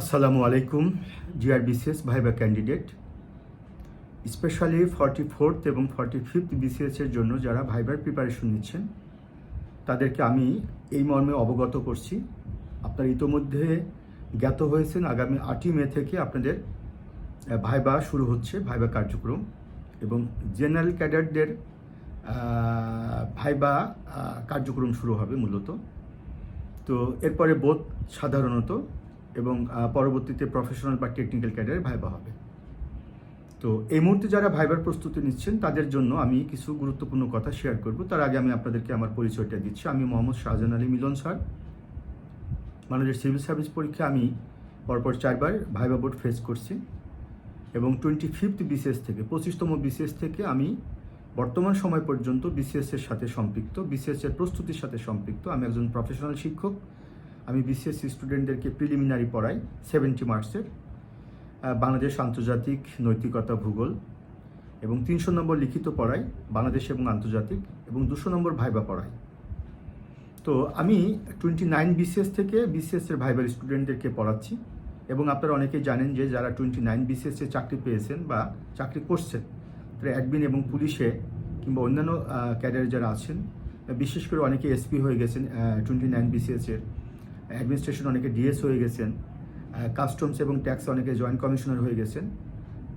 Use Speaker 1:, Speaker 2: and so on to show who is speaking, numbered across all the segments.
Speaker 1: আসসালামু আলাইকুম জিআরবিসিএস viva candidate. Specially forty fourth এবং ফর্টি ফিফথ বিসিএসের জন্য যারা ভাইবার প্রিপারেশন নিচ্ছেন, তাদেরকে আমি এই মর্মে অবগত করছি। আপনারা ইতোমধ্যে জ্ঞাত হয়েছেন, আগামী আটই মে থেকে আপনাদের ভাইবা শুরু হচ্ছে, ভাইবা কার্যক্রম। এবং জেনারেল ক্যাডারদের ভাইবা কার্যক্রম শুরু হবে মূলত। তো এরপরে বোধ সাধারণত এবং পরবর্তীতে প্রফেশনাল বা টেকনিক্যাল ক্যাডারে ভাইবা হবে। তো এই মুহূর্তে যারা ভাইবার প্রস্তুতি নিচ্ছেন, তাদের জন্য আমি কিছু গুরুত্বপূর্ণ কথা শেয়ার করব। তার আগে আমি আপনাদেরকে আমার পরিচয়টা দিচ্ছি। আমি Mohammad Shahjahan Ali Milon sir. Bangladesh civil service পরীক্ষা আমি পরপর চারবার ভাইবা বোর্ড ফেস করছি এবং টোয়েন্টি ফিফথ বিসিএস থেকে, পঁচিশতম বিসিএস থেকে আমি বর্তমান সময় পর্যন্ত বিসিএস এর সাথে সম্পৃক্ত বিসিএস এর প্রস্তুতির সাথে সম্পৃক্ত। আমি একজন প্রফেশনাল শিক্ষক। আমি বিসিএস স্টুডেন্টদেরকে প্রিলিমিনারি পড়াই সেভেন্টি মার্কসের বাংলাদেশ আন্তর্জাতিক নৈতিকতা ভূগোল, এবং তিনশো নম্বর লিখিত পড়াই, বাংলাদেশ এবং আন্তর্জাতিক, এবং দুশো নম্বর ভাইবা পড়াই। তো আমি টোয়েন্টি নাইন বিসিএস থেকে বিসিএস এর ভাইবার স্টুডেন্টদেরকে পড়াচ্ছি, এবং আপনারা অনেকেই জানেন যে যারা টোয়েন্টি নাইন বিসিএস চাকরি পেয়েছেন বা চাকরি করছেন, তারা অ্যাডমিন এবং পুলিশে কিংবা অন্যান্য ক্যাডারে যারা আছেন, বিশেষ করে অনেকে এসপি হয়ে গেছেন টোয়েন্টি নাইন বিসিএস এর অ্যাডমিনিস্ট্রেশন অনেকে ডিএস হয়ে গেছেন কাস্টমস এবং ট্যাক্স অনেকে জয়েন্ট কমিশনার হয়ে গেছেন।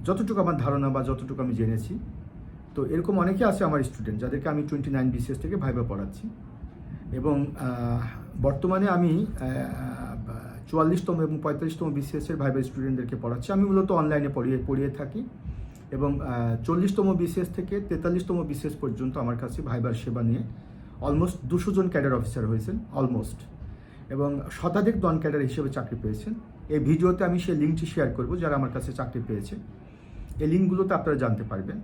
Speaker 1: যতটুকু আমার ধারণা বা যতটুকু আমি জেনেছি, তো এরকম অনেকে আছে আমার স্টুডেন্ট যাদেরকে আমি টোয়েন্টি নাইন বিসিএস থেকে ভাইবা পড়াচ্ছি। এবং বর্তমানে আমি চুয়াল্লিশতম এবং পঁয়তাল্লিশতম বিসিএসের ভাইবার স্টুডেন্টদেরকে পড়াচ্ছি। আমি মূলত অনলাইনে পড়িয়ে পড়িয়ে থাকি এবং চল্লিশতম বিসিএস থেকে তেতাল্লিশতম বিসিএস পর্যন্ত আমার কাছে ভাইবার সেবা নিয়ে অলমোস্ট দুশো জন ক্যাডার অফিসার হয়েছেন অলমোস্ট এবং শতাধিক দন ক্যাডার হিসেবে চাকরি পেয়েছেন। এই ভিডিওতে আমি সেই লিঙ্কটি শেয়ার করব, যারা আমার কাছে চাকরি পেয়েছে। এই লিঙ্কগুলোতে আপনারা জানতে পারবেন।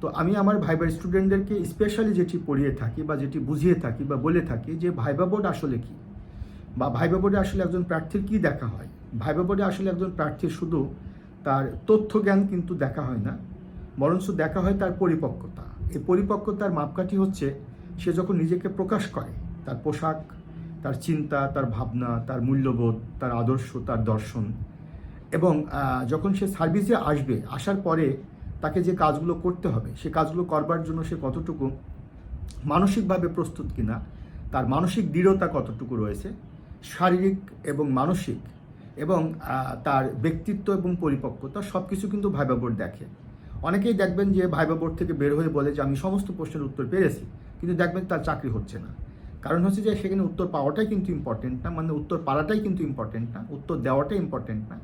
Speaker 1: তো আমি আমার ভাইবার স্টুডেন্টদেরকে স্পেশালি যেটি পড়িয়ে থাকি বা যেটি বুঝিয়ে থাকি বা বলে থাকি যে ভাইবা বোর্ড আসলে কি? বা ভাইবা বোর্ডে আসলে একজন প্রার্থীর কি দেখা হয়? ভাইবা বোর্ডে আসলে একজন প্রার্থীর শুধু তার তথ্য জ্ঞান কিন্তু দেখা হয় না, বরঞ্চ দেখা হয় তার পরিপক্কতা। এই পরিপক্কতার মাপকাঠি হচ্ছে, সে যখন নিজেকে প্রকাশ করে, তার পোশাক তার চিন্তা, তার ভাবনা, তার মূল্যবোধ, তার আদর্শ, তার দর্শন। এবং যখন সে সার্ভিসে আসবে, আসার পরে তাকে যে কাজগুলো করতে হবে, সে কাজগুলো করবার জন্য সে কতটুকু মানসিকভাবে প্রস্তুত কিনা, তার মানসিক দৃঢ়তা কতটুকু রয়েছে, শারীরিক এবং মানসিক, এবং তার ব্যক্তিত্ব এবং পরিপক্কতা সব কিছু কিন্তু ভাইবা বোর্ড দেখে। অনেকেই দেখবেন যে ভাইবা বোর্ড থেকে বের হয়ে বলে যে, আমি সমস্ত প্রশ্নের উত্তর পেরেছি। কিন্তু দেখবেন তার চাকরি হচ্ছে না। কারণ হচ্ছে যে সেখানে উত্তর পাওয়াটাই কিন্তু ইম্পর্টেন্ট না মানে উত্তর পাওয়াটাই কিন্তু ইম্পর্টেন্ট না, উত্তর দেওয়াটাই ইম্পর্টেন্ট না।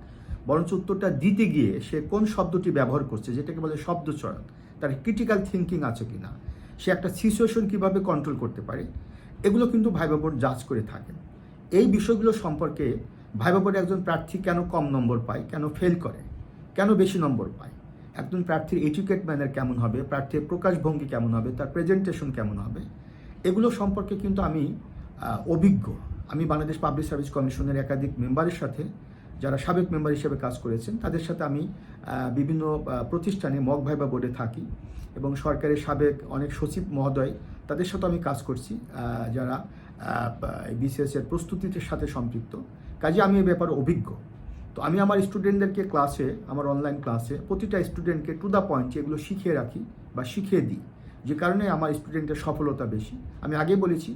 Speaker 1: বরঞ্চ উত্তরটা দিতে গিয়ে সে কোন শব্দটি ব্যবহার করছে, যেটাকে বলে শব্দচয়ন, তার ক্রিটিক্যাল থিঙ্কিং আছে কিনা, সে একটা সিচুয়েশন কীভাবে কন্ট্রোল করতে পারে, এগুলো কিন্তু ভাইবা বোর্ড জাজ করে থাকেন এই বিষয়গুলো সম্পর্কে ভাইবা বোর্ডে একজন প্রার্থী কেন কম নম্বর পায়, কেন ফেল করে, কেন বেশি নম্বর পায়, একজন প্রার্থীর এডুকেট ম্যানার কেমন হবে, প্রার্থীর প্রকাশভঙ্গি কেমন হবে, তার প্রেজেন্টেশন কেমন হবে এগুলো সম্পর্কে কিন্তু আমি অভিজ্ঞ। আমি বাংলাদেশ পাবলিক সার্ভিস কমিশনের একাধিক মেম্বারের সাথে, যারা সাবেক মেম্বার হিসেবে কাজ করেছেন, তাদের সাথে আমি বিভিন্ন প্রতিষ্ঠানে মগ ভাইবা বোর্ডে থাকি এবং সরকারের সাবেক অনেক সচিব মহোদয়, তাদের সাথে আমি কাজ করছি যারা বিসিএস এর প্রস্তুতির সাথে সম্পৃক্ত। কাজে আমি এ ব্যাপারে অভিজ্ঞ। তো আমি আমার স্টুডেন্টদেরকে ক্লাসে, আমার অনলাইন ক্লাসে প্রতিটা স্টুডেন্টকে টু দ্য পয়েন্ট এগুলো শিখিয়ে রাখি বা শিখিয়ে দিই। যে কারণে আমার স্টুডেন্টের সফলতা বেশি। আমি আগে বলেছি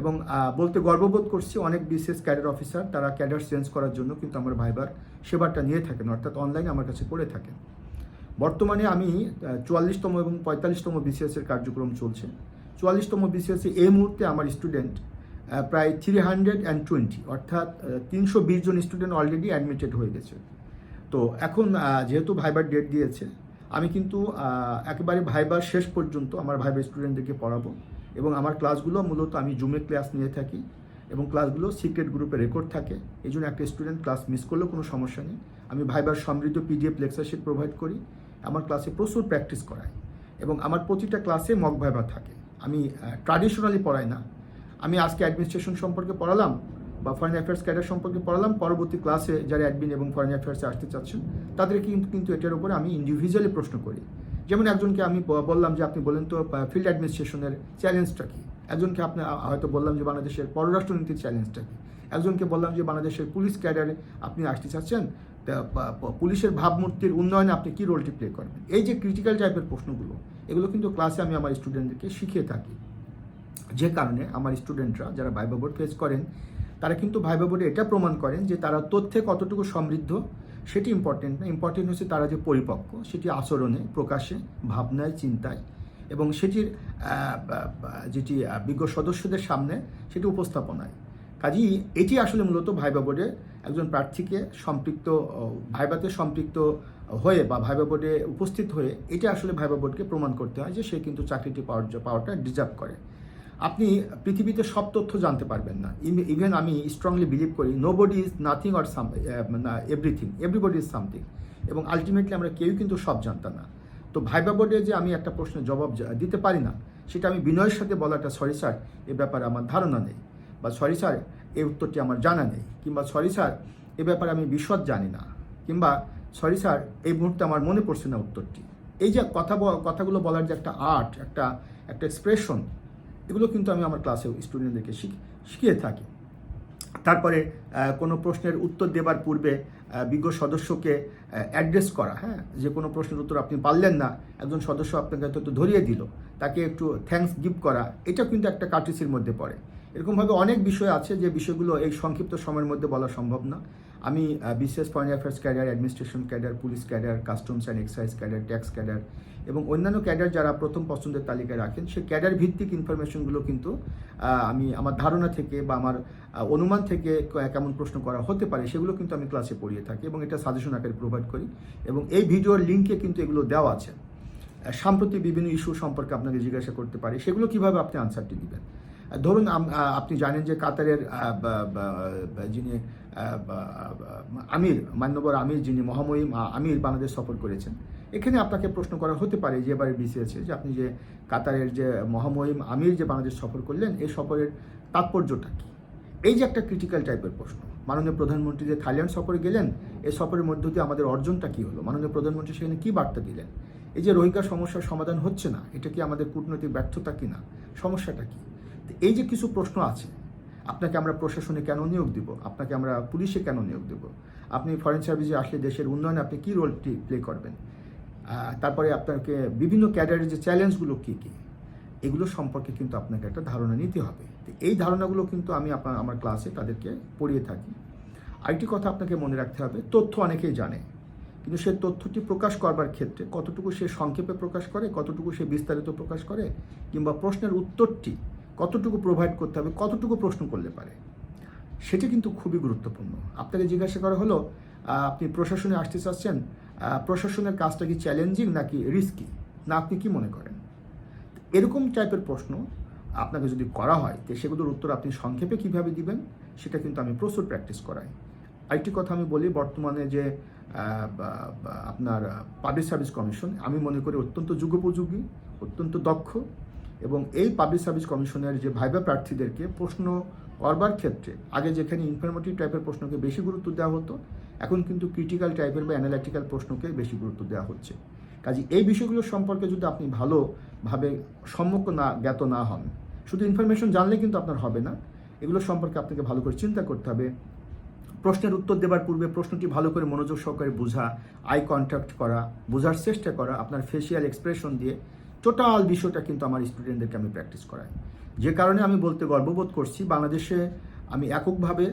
Speaker 1: এবং বলতে গর্ববোধ করছি অনেক বিশেষ ক্যাডার অফিসার তারা ক্যাডার চেঞ্জ করার জন্য কিন্তু আমার ভাইবার সেবাটা নিয়ে থাকেন, অর্থাৎ অনলাইনে আমার কাছে করে থাকেন। বর্তমানে আমি চুয়াল্লিশতম এবং পঁয়তাল্লিশতম বিসিএস এর কার্যক্রম চলছে। চুয়াল্লিশতম বিসিএস এই মুহূর্তে আমার স্টুডেন্ট প্রায় থ্রি হান্ড্রেড অ্যান্ড টোয়েন্টি অর্থাৎ তিনশো বিশ জন স্টুডেন্ট অলরেডি অ্যাডমিটেড হয়ে গেছে। তো এখন যেহেতু ভাইবার ডেট দিয়েছে আমি কিন্তু একেবারে ভাইবার শেষ পর্যন্ত আমার ভাইবার স্টুডেন্টদেরকে পড়াবো। এবং আমার ক্লাসগুলো মূলত আমি জুমে ক্লাস নিয়ে থাকি এবং ক্লাসগুলো সিক্রেট গ্রুপে রেকর্ড থাকে। এই জন্য একটা স্টুডেন্ট ক্লাস মিস করলেও কোনো সমস্যা নেই। আমি ভাইবার সমৃদ্ধ পিডিএফ লেকচার শিট প্রোভাইড করি। আমার ক্লাসে প্রচুর প্র্যাকটিস করাই। এবং আমার প্রতিটা ক্লাসে মক ভাইবার থাকে। আমি ট্র্যাডিশনালি পড়াই না। আমি আজকে অ্যাডমিনিস্ট্রেশন সম্পর্কে পড়ালাম। বা ফরেন অ্যাফেয়ার্স ক্যাডার সম্পর্কে পড়ালাম, পরবর্তী ক্লাসে যারা অ্যাডমিন এবং ফরেন অ্যাফেয়ার্সে আসতে চাচ্ছেন, তাদেরকে কিন্তু কিন্তু এটার উপরে আমি ইন্ডিভিজুয়ালি প্রশ্ন করি। যেমন একজনকে আমি বললাম যে, আপনি বলেন তো ফিল্ড অ্যাডমিনিস্ট্রেশনের চ্যালেঞ্জটা কি? একজনকে আপনি হয়তো বললাম যে, বাংলাদেশের পররাষ্ট্রনীতির চ্যালেঞ্জটা কি? একজনকে বললাম যে, বাংলাদেশের পুলিশ ক্যাডারে আপনি আসতে চাচ্ছেন পুলিশের ভাবমূর্তির উন্নয়নে আপনি কী রোলটি প্লে করবেন? এই যে ক্রিটিক্যাল টাইপের প্রশ্নগুলো, এগুলো কিন্তু ক্লাসে আমি আমার স্টুডেন্টদেরকে শিখিয়ে থাকি। যে কারণে আমার স্টুডেন্টরা যারা ভাইবা বোর্ড ফেস করেন তারা কিন্তু ভাইবা বোর্ডে এটা প্রমাণ করেন যে তারা তথ্যে কতটুকু সমৃদ্ধ, সেটি ইম্পর্টেন্ট না। ইম্পর্টেন্ট হচ্ছে তারা যে পরিপক্ক, সেটি আচরণে, প্রকাশে, ভাবনায়, চিন্তায় এবং সেটির যেটি বিজ্ঞ সদস্যদের সামনে সেটি উপস্থাপনায়। কাজেই এটি আসলে মূলত ভাইবা বোর্ডে একজন প্রার্থীকে সম্পৃক্ত ভাইবাতে সম্পৃক্ত হয়ে বা ভাইবা বোর্ডে উপস্থিত হয়ে এটা আসলে ভাইবা বোর্ডকে প্রমাণ করতে হয় যে সে কিন্তু চাকরিটি পাওয়ার পাওয়াটা ডিজার্ভ করে। আপনি পৃথিবীতে সব তথ্য জানতে পারবেন না। ইভেন আমি স্ট্রংলি বিলিভ করি nobody is nothing or some everything everybody is something এবং আলটিমেটলি আমরা কেউ কিন্তু সব জানতাম না। তো ভাইবা বোর্ডে যে আমি একটা প্রশ্নের জবাব দিতে পারি না, সেটা আমি বিনয়ের সাথে বলাটা সরি স্যার এ ব্যাপারে আমার ধারণা নেই। বা সরি স্যার এই উত্তরটি আমার জানা নেই। কিংবা সরি স্যার এ ব্যাপারে আমি বিশদ জানি না। কিংবা সরি স্যার এই মুহূর্তে আমার মনে পড়ছে না উত্তরটি। এই যে কথা কথাগুলো বলার যে একটা আর্ট একটা একটা এক্সপ্রেশন এগুলো কিন্তু আমি আমার ক্লাসে স্টুডেন্টদেরকে শিখ- শিখিয়ে থাকি। তারপরে কোনো প্রশ্নের উত্তর দেবার পূর্বে বিজ্ঞ সদস্যকে অ্যাড্রেস করা হ্যাঁ? যে কোনো প্রশ্নের উত্তর আপনি পারলেন না, একজন সদস্য আপনাকে হয়তো ধরিয়ে দিল, তাকে একটু থ্যাঙ্কস গিফট করা, এটা কিন্তু একটা কার্টিসির মধ্যে পড়ে। এরকমভাবে অনেক বিষয় আছে যে বিষয়গুলো এই সংক্ষিপ্ত সময়ের মধ্যে বলা সম্ভব না। আমি বিশেষ foreign affairs cadre administration cadre police cadre customs and excise cadre tax cadre এবং অন্যান্য ক্যাডার যারা প্রথম পছন্দের তালিকায় রাখেন, সে ক্যাডার ভিত্তিক ইনফরমেশনগুলো কিন্তু আমি আমার ধারণা থেকে বা আমার অনুমান থেকে কেমন প্রশ্ন করা হতে পারে সেগুলো কিন্তু আমি ক্লাসে পড়িয়ে থাকি এবং এটা সাজেশন আকারে প্রোভাইড করি এবং এই ভিডিওর লিঙ্কে কিন্তু এগুলো দেওয়া আছে। সাম্প্রতিক বিভিন্ন ইস্যু সম্পর্কে আপনাকে জিজ্ঞাসা করতে পারে, সেগুলো কীভাবে আপনি আনসারটি দিবেন? ধরুন আপনি জানেন যে কাতারের যিনি আমির, মান্যবর আমির যিনি মহামহিম আমির বাংলাদেশ সফর করেছেন। এখানে আপনাকে প্রশ্ন করা হতে পারে যে এবারে বিসিএসে যে আপনি যে কাতারের যে মহামহিম, আমির যে বাংলাদেশ সফর করলেন, এই সফরের তাৎপর্যটা কী? এই যে একটা ক্রিটিক্যাল টাইপের প্রশ্ন, মাননীয় প্রধানমন্ত্রী যে থাইল্যান্ড সফরে গেলেন, এই সফরের মধ্য দিয়ে আমাদের অর্জনটা কী হলো? মাননীয় প্রধানমন্ত্রী সেখানে কী বার্তা দিলেন? এই যে রোহিঙ্গা সমস্যার সমাধান হচ্ছে না, এটা কি আমাদের কূটনৈতিক ব্যর্থতা কি না সমস্যাটা কি? এই যে কিছু প্রশ্ন আছে আপনাকে আমরা প্রশাসনে কেন নিয়োগ দিব? আপনাকে আমরা পুলিশে কেন নিয়োগ দেব? আপনি ফরেন সার্ভিসে আসলে দেশের উন্নয়নে আপনি কী রোলটি প্লে করবেন? তারপরে আপনাকে বিভিন্ন ক্যাডারের যে চ্যালেঞ্জগুলো কী কী? এগুলো সম্পর্কে কিন্তু আপনাকে একটা ধারণা নিতে হবে। এই ধারণাগুলো কিন্তু আমি আপনার, আমার ক্লাসে তাদেরকে পড়িয়ে থাকি। আরেকটি কথা আপনাকে মনে রাখতে হবে, তথ্য অনেকেই জানে। কিন্তু সে তথ্যটি প্রকাশ করবার ক্ষেত্রে কতটুকু সে সংক্ষেপে প্রকাশ করে, কতটুকু সে বিস্তারিত প্রকাশ করে, কিংবা প্রশ্নের উত্তরটি কতটুকু প্রোভাইড করতে হবে, কতটুকু প্রশ্ন করলে পারে, সেটা কিন্তু খুবই গুরুত্বপূর্ণ। আপনাকে জিজ্ঞাসা করা হলো আপনি প্রশাসনে আসতে চাচ্ছেন প্রশাসনের কাজটা কি চ্যালেঞ্জিং নাকি রিস্কি না, আপনি কি মনে করেন? এরকম টাইপের প্রশ্ন আপনাকে যদি করা হয়, তো সেগুলোর উত্তর আপনি সংক্ষেপে কীভাবে দিবেন, সেটা কিন্তু আমি প্রচুর প্র্যাকটিস করাই। আরেকটি কথা আমি বলি, বর্তমানে যে আপনার পাবলিক সার্ভিস কমিশন আমি মনে করি অত্যন্ত যুগোপযোগী, অত্যন্ত দক্ষ এবং এই পাবলিক সার্ভিস কমিশনের যে ভাইবা প্রার্থীদেরকে প্রশ্ন করবার ক্ষেত্রে আগে যেখানে ইনফরমেটিভ টাইপের প্রশ্নকে বেশি গুরুত্ব দেওয়া হতো, এখন কিন্তু ক্রিটিক্যাল টাইপের বা অ্যানালিটিক্যাল প্রশ্নকে বেশি গুরুত্ব দেওয়া হচ্ছে। কাজে এই বিষয়গুলো সম্পর্কে যদি আপনি ভালোভাবে সম্মুখ না, জ্ঞাত না হন, শুধু ইনফরমেশন জানলে কিন্তু আপনার হবে না। এগুলো সম্পর্কে আপনাকে ভালো করে চিন্তা করতে হবে। প্রশ্নের উত্তর দেবার পূর্বে প্রশ্নটি ভালো করে মনোযোগ সহকারে বোঝা আই কন্ট্যাক্ট করা, বোঝার চেষ্টা করা, আপনার ফেসিয়াল এক্সপ্রেশন দিয়ে টোটাল বিষয়টা কিন্তু আমার স্টুডেন্টদেরকে আমি প্র্যাকটিস করাই। যে কারণে আমি বলতে গর্ববোধ করছি, বাংলাদেশে আমি এককভাবে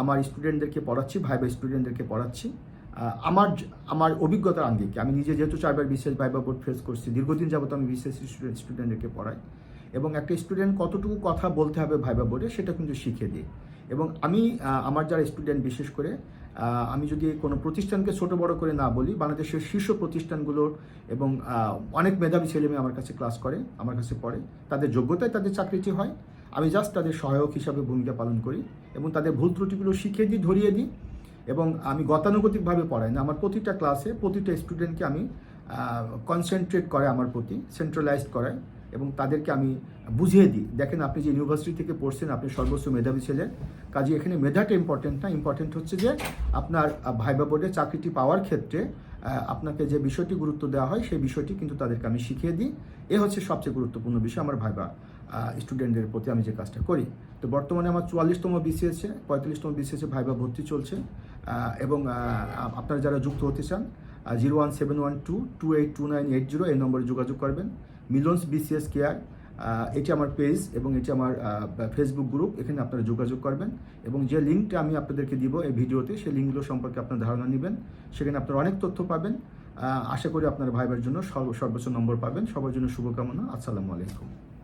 Speaker 1: আমার স্টুডেন্টদেরকে পড়াচ্ছি ভাই ভাই স্টুডেন্টদেরকে পড়াচ্ছি আমার আমার অভিজ্ঞতার আঙ্গিকে, আমি নিজে যেহেতু চারবার বিশেষ ভাইবা বোর্ড ফেস করছি, দীর্ঘদিন যাবত আমি বিশেষ স্টুডেন্ট স্টুডেন্টদেরকে পড়াই। এবং একটা স্টুডেন্ট কতটুকু কথা বলতে হবে ভাইবা বোর্ডে, সেটা কিন্তু শিখে দিই। এবং আমি আমার যারা স্টুডেন্ট, বিশেষ করে আমি যদি কোনো প্রতিষ্ঠানকে ছোট বড় করে না বলি, বাংলাদেশের শীর্ষ প্রতিষ্ঠানগুলোর এবং অনেক মেধাবী ছেলেমেয়ে আমার কাছে ক্লাস করে, আমার কাছে পড়ে, তাদের যোগ্যতায় তাদের চাকরিটি হয়। আমি জাস্ট তাদের সহায়ক হিসাবে ভূমিকা পালন করি এবং তাদের ভুল ত্রুটিগুলো শিখিয়ে দিই, ধরিয়ে দিই এবং আমি গতানুগতিকভাবে পড়াই না। আমার প্রতিটা ক্লাসে প্রতিটা স্টুডেন্টকে আমি কনসেন্ট্রেট করে আমার প্রতি সেন্ট্রালাইজড করাই। এবং তাদেরকে আমি বুঝিয়ে দিই। দেখেন আপনি যে ইউনিভার্সিটি থেকে পড়ছেন, আপনি সর্বোচ্চ মেধাবী ছেলে কাজে এখানে মেধাটা ইম্পর্টেন্ট না ইম্পর্টেন্ট হচ্ছে যে আপনার ভাইবা বোর্ডে চাকরিটি পাওয়ার ক্ষেত্রে আপনাকে যে বিষয়টি গুরুত্ব দেওয়া হয়, সেই বিষয়টি কিন্তু তাদেরকে আমি শিখিয়ে দিই। এ হচ্ছে সবচেয়ে গুরুত্বপূর্ণ বিষয় আমার ভাইবা স্টুডেন্টদের প্রতি আমি যে কাজটা করি। তো বর্তমানে আমার চুয়াল্লিশতম বিসিএসে পঁয়তাল্লিশতম বিসিএসে ভাইবা ভর্তি চলছে এবং আপনারা যারা যুক্ত হতে চান zero one seven one two two eight two nine eight zero এই নম্বরে যোগাযোগ করবেন। মিলন্স বিসিএস কেয়ার এটি আমার পেজ এবং এটি আমার ফেসবুক গ্রুপ এখানে আপনারা যোগাযোগ করবেন এবং যে লিঙ্কটা আমি আপনাদেরকে দিব এই ভিডিওতে, সেই লিঙ্কগুলো সম্পর্কে আপনার ধারণা নেবেন। সেখানে আপনারা অনেক তথ্য পাবেন। আশা করি আপনার ভাইবার জন্য সর্ব- সর্বোচ্চ নম্বর পাবেন। সবার জন্য শুভকামনা। আসসালামু আলাইকুম।